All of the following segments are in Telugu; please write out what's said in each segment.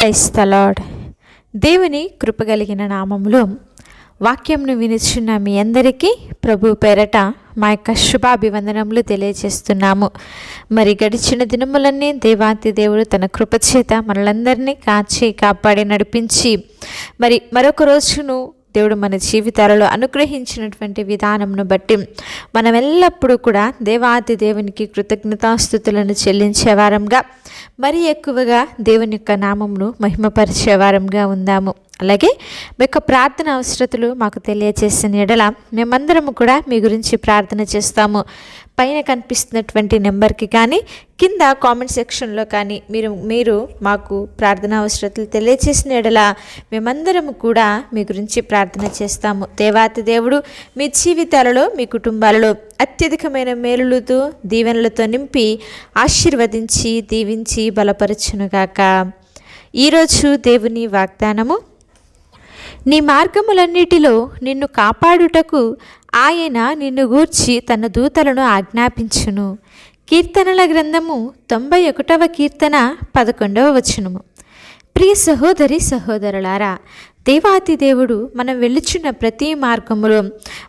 క్రైస్తలాడ్ దేవుని కృపగలిగిన నామములో వాక్యంను వినిచున్న మీ అందరికీ ప్రభు పేరట మా యొక్క శుభాభివందనములు తెలియజేస్తున్నాము. మరి గడిచిన దినములన్నీ దేవాతి దేవుడు తన కృపచేత మనలందరినీ కాచి కాపాడి నడిపించి మరి మరొక రోజును దేవుడు మన జీవితాలలో అనుగ్రహించినటువంటి విధానంను బట్టి మనం ఎల్లప్పుడూ కూడా దేవాతి దేవునికి కృతజ్ఞతాస్థుతులను చెల్లించే వారంగా మరి ఎక్కువగా దేవుని యొక్క నామమును మహిమపరిచే వారంగా ఉందాము. అలాగే మీ యొక్క ప్రార్థన అవసరతలు మాకు తెలియజేసిన ఎడల మేమందరము కూడా మీ గురించి ప్రార్థన చేస్తాము. పైన కనిపిస్తున్నటువంటి నెంబర్కి కానీ కింద కామెంట్ సెక్షన్లో కానీ మీరు మీరు మాకు ప్రార్థన అవసరతలు తెలియజేసిన ఎడల మేమందరము కూడా మీ గురించి ప్రార్థన చేస్తాము. దేవాతి దేవుడు మీ జీవితాలలో మీ కుటుంబాలలో అత్యధికమైన మేలులతో దీవెనలతో నింపి ఆశీర్వదించి దీవించి బలపరచునుగాక. ఈరోజు దేవుని వాగ్దానము నీ మార్గములన్నిటిలో నిన్ను కాపాడుటకు ఆయన నిన్ను గూర్చి తన దూతలను ఆజ్ఞాపించును. కీర్తనల గ్రంథము తొంభై ఒకటవ కీర్తన పదకొండవ వచనము. ప్రియ సహోదరి సహోదరులారా దేవాతి దేవుడు మనం వెళ్ళుచున్న ప్రతి మార్గములో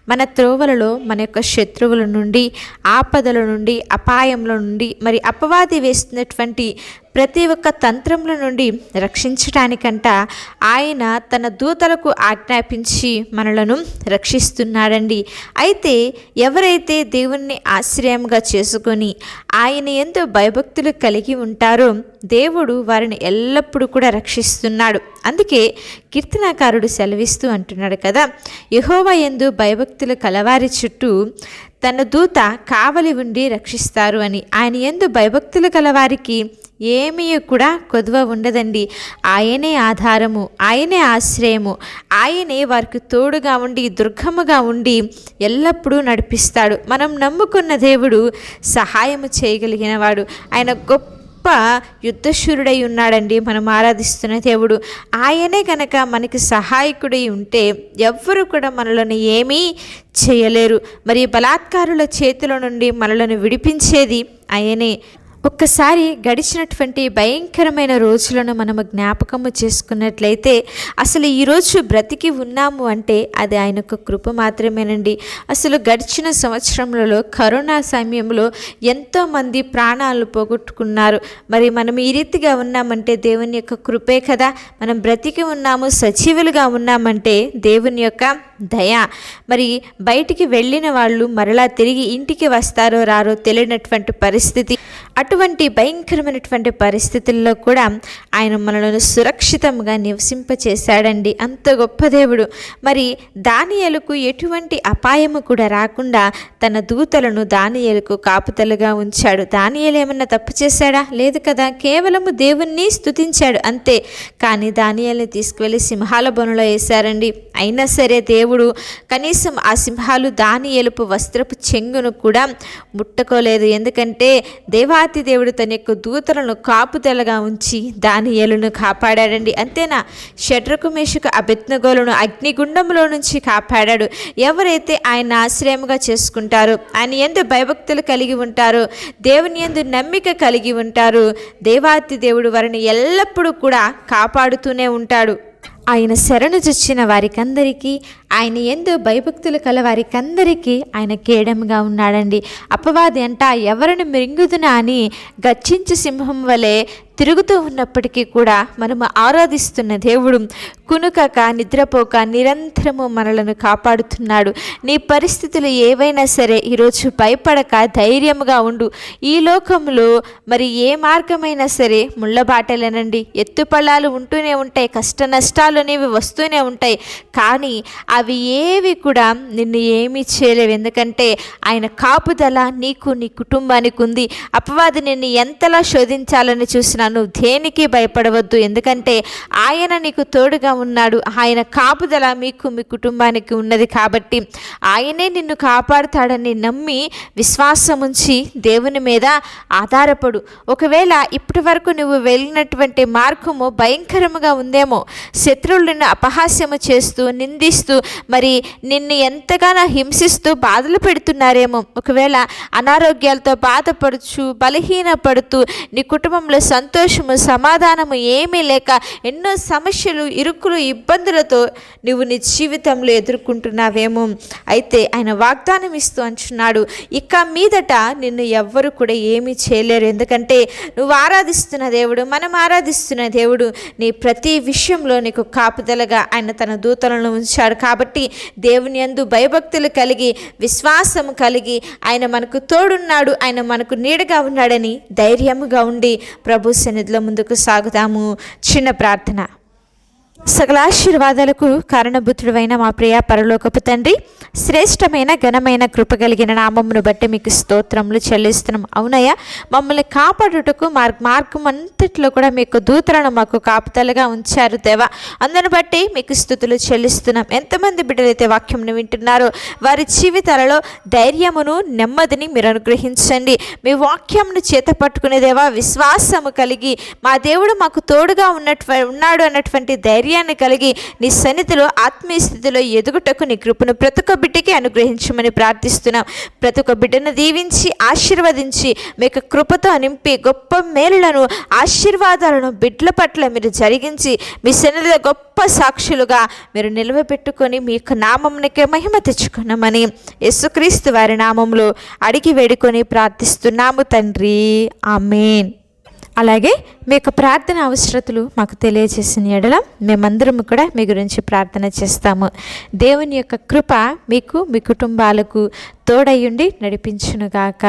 మన త్రోవలలో మన యొక్క శత్రువుల నుండి ఆపదల నుండి అపాయముల నుండి మరి అపవాది వేస్తున్నటువంటి ప్రతి ఒక్క తంత్రముల నుండి రక్షించటానికంట ఆయన తన దూతలకు ఆజ్ఞాపించి మనలను రక్షిస్తున్నాడండి. అయితే ఎవరైతే దేవుణ్ణి ఆశ్రయంగా చేసుకొని ఆయన ఎంతో భయభక్తులు కలిగి ఉంటారో దేవుడు వారిని ఎల్లప్పుడూ కూడా రక్షిస్తున్నాడు. అందుకే కీర్తనాకారుడు సెలవిస్తూ అంటున్నాడు కదా యహోవ ఎందు భయభక్తులు కలవారి చుట్టూ తన దూత కావలి ఉండి రక్షిస్తారు అని. ఆయన ఎందు భయభక్తులు కలవారికి ఏమీ కూడా కొదువ ఉండదండి. ఆయనే ఆధారము ఆయనే ఆశ్రయము ఆయనే వారికి తోడుగా ఉండి దుర్గముగా ఉండి ఎల్లప్పుడూ నడిపిస్తాడు. మనం నమ్ముకున్న దేవుడు సహాయము చేయగలిగినవాడు. ఆయన గొప్ప యుద్ధశూరుడై ఉన్నాడండి మనం ఆరాధిస్తున్న దేవుడు. ఆయనే కనుక మనకి సహాయకుడై ఉంటే ఎవ్వరు కూడా మనలను ఏమీ చేయలేరు. మరి బలాత్కారుల చేతుల నుండి మనలను విడిపించేది ఆయనే. ఒక్కసారి గడిచినటువంటి భయంకరమైన రోజులను మనము జ్ఞాపకము చేసుకున్నట్లయితే అసలు ఈరోజు బ్రతికి ఉన్నాము అంటే అది ఆయన యొక్క కృప మాత్రమేనండి. అసలు గడిచిన సంవత్సరంలో కరోనా సమయంలో ఎంతోమంది ప్రాణాలు పోగొట్టుకున్నారు. మరి మనం ఈ రీతిగా ఉన్నామంటే దేవుని యొక్క కృపే కదా. మనం బ్రతికి ఉన్నాము సజీవులుగా ఉన్నామంటే దేవుని యొక్క దయ. మరి బయటికి వెళ్ళిన వాళ్ళు మరలా తిరిగి ఇంటికి వస్తారో రారో తెలియనటువంటి పరిస్థితి. అటువంటి భయంకరమైనటువంటి పరిస్థితుల్లో కూడా ఆయన మనలను సురక్షితంగా నివసింపచేశాడండి. అంత గొప్ప దేవుడు. మరి దానియలకు ఎటువంటి అపాయము కూడా రాకుండా తన దూతలను దానియలకు కాపుతలుగా ఉంచాడు. దానియలు ఏమన్నా తప్పు చేశాడా? లేదు కదా. కేవలము దేవుణ్ణి స్తుతించాడు అంతే. కానీ దానియల్ని తీసుకువెళ్ళి సింహాల బొనలో వేశారండి. అయినా సరే దేవుడు కనీసం ఆ సింహాలు దాని ఎలుపు వస్త్రపు చెంగును కూడా ముట్టుకోలేదు. ఎందుకంటే దేవా దేవాతి దేవుడు తన యొక్క దూతలను కాపుదలగా ఉంచి దాని ఏలును కాపాడాడండి. అంతేనా? షడ్రకు మేషకు అభిజ్ఞగోలను అగ్నిగుండంలో నుంచి కాపాడాడు. ఎవరైతే ఆయన ఆశ్రయముగా చేసుకుంటారో ఆయన ఎందు భయభక్తులు కలిగి ఉంటారో దేవుని ఎందు నమ్మిక కలిగి ఉంటారు దేవాతి దేవుడు వారిని ఎల్లప్పుడూ కూడా కాపాడుతూనే ఉంటాడు. ఆయన శరణు చొచ్చిన వారికందరికీ ఆయన ఎందు భయభక్తులు కల వారికందరికీ ఆయన కేడముగా ఉన్నాడండి. అపవాది అంట ఎవరిని మృంగుదునా అని గచ్చించు సింహం వలె తిరుగుతూ ఉన్నప్పటికీ కూడా మనము ఆరాధిస్తున్న దేవుడు కునుకక నిద్రపోక నిరంతరము మనలను కాపాడుతున్నాడు. నీ పరిస్థితులు ఏవైనా సరే ఈరోజు భయపడక ధైర్యముగా ఉండు. ఈ లోకంలో మరి ఏ మార్గమైనా సరే ముళ్ళబాటలేనండి ఎత్తుపళ్ళాలు ఉంటూనే ఉంటాయి కష్ట నష్టాలు అనేవి వస్తూనే ఉంటాయి. కానీ అవి ఏవి కూడా నిన్ను ఏమీ చేయలేవు. ఎందుకంటే ఆయన కాపుదల నీకు నీ కుటుంబానికి ఉంది. అపవాది నిన్ను ఎంతలా శోధించాలని చూసినా నువ్వు దేనికి భయపడవద్దు? ఎందుకంటే ఆయన నీకు తోడుగా ఉన్నాడు. ఆయన కాపుదల మీకు మీ కుటుంబానికి ఉన్నది కాబట్టి ఆయనే నిన్ను కాపాడుతాడని నమ్మి విశ్వాసం ఉంచి దేవుని మీద ఆధారపడు. ఒకవేళ ఇప్పటి వరకు నువ్వు వెళ్ళినటువంటి మార్గము భయంకరముగా ఉందేమో శత్రువులు నిన్ను అపహాస్యము చేస్తూ నిందిస్తూ మరి నిన్ను ఎంతగానో హింసిస్తూ బాధలు పెడుతున్నారేమో ఒకవేళ అనారోగ్యాలతో బాధపడుచు బలహీనపడుతూ నీ కుటుంబంలో సంతోష సంతోషము సమాధానము ఏమీ లేక ఎన్నో సమస్యలు ఇరుకులు ఇబ్బందులతో నువ్వు నీ జీవితంలో ఎదుర్కొంటున్నావేమో. అయితే ఆయన వాగ్దానం ఇస్తూ అంటున్నాడు ఇక మీదట నిన్ను ఎవ్వరు కూడా ఏమీ చేయలేరు. ఎందుకంటే నువ్వు ఆరాధిస్తున్న దేవుడు మనం ఆరాధిస్తున్న దేవుడు నీ ప్రతి విషయంలో నీకు కాపుదలగా ఆయన తన దూతలను ఉంచాడు. కాబట్టి దేవుని యందు భయభక్తులు కలిగి విశ్వాసం కలిగి ఆయన మనకు తోడున్నాడు ఆయన మనకు నీడగా ఉన్నాడని ధైర్యముగా ఉండి ప్రభు సన్నిధిలో ముందుకు సాగుతాము. చిన్న ప్రార్థన. సకలాశీర్వాదాలకు కారణభూతుడైన మా ప్రియ పరలోకపు తండ్రి శ్రేష్టమైన ఘనమైన కృప కలిగిన నామమును బట్టి మీకు స్తోత్రములు చెల్లిస్తున్నాం. అవునయ్యా మమ్మల్ని కాపాడుటకు మార్గ మార్గం అంతట్లో కూడా మీకు దూతలను మాకు కాపుతలుగా ఉంచారు దేవా. అందును బట్టి మీకు స్థుతులు చెల్లిస్తున్నాం. ఎంతమంది బిడ్డలైతే వాక్యంను వింటున్నారో వారి జీవితాలలో ధైర్యమును నెమ్మదిని మీరు అనుగ్రహించండి. మీ వాక్యంను చేత పట్టుకునే దేవా విశ్వాసము కలిగి మా దేవుడు మాకు తోడుగా ఉన్నట్టు ఉన్నాడు అన్నటువంటి ధైర్యం ధైర్యాన్ని కలిగి నీ సన్నిధిలో ఆత్మీయ స్థితిలో ఎదుగుటకు నీ కృపను ప్రతి ఒక్క బిడ్డకి అనుగ్రహించమని ప్రార్థిస్తున్నాం. ప్రతి ఒక్క బిడ్డను దీవించి ఆశీర్వదించి మీకు కృపతో నింపి గొప్ప మేలులను ఆశీర్వాదాలను బిడ్డల పట్ల మీరు జరిగించి మీ సన్నిధిలో గొప్ప సాక్షులుగా మీరు నిలవబెట్టుకొని మీ యొక్క నామంకి మహిమ తెచ్చుకున్నామని యేసుక్రీస్తు వారి నామంలో అడిగి వేడుకొని ప్రార్థిస్తున్నాము తండ్రి. ఆమెన్. అలాగే మీ యొక్క ప్రార్థన అవసరతలు మాకు తెలియజేసిన ఎడల మేమందరం కూడా మీ గురించి ప్రార్థన చేస్తాము. దేవుని యొక్క కృప మీకు మీ కుటుంబాలకు తోడయ్యుండి నడిపించునుగాక.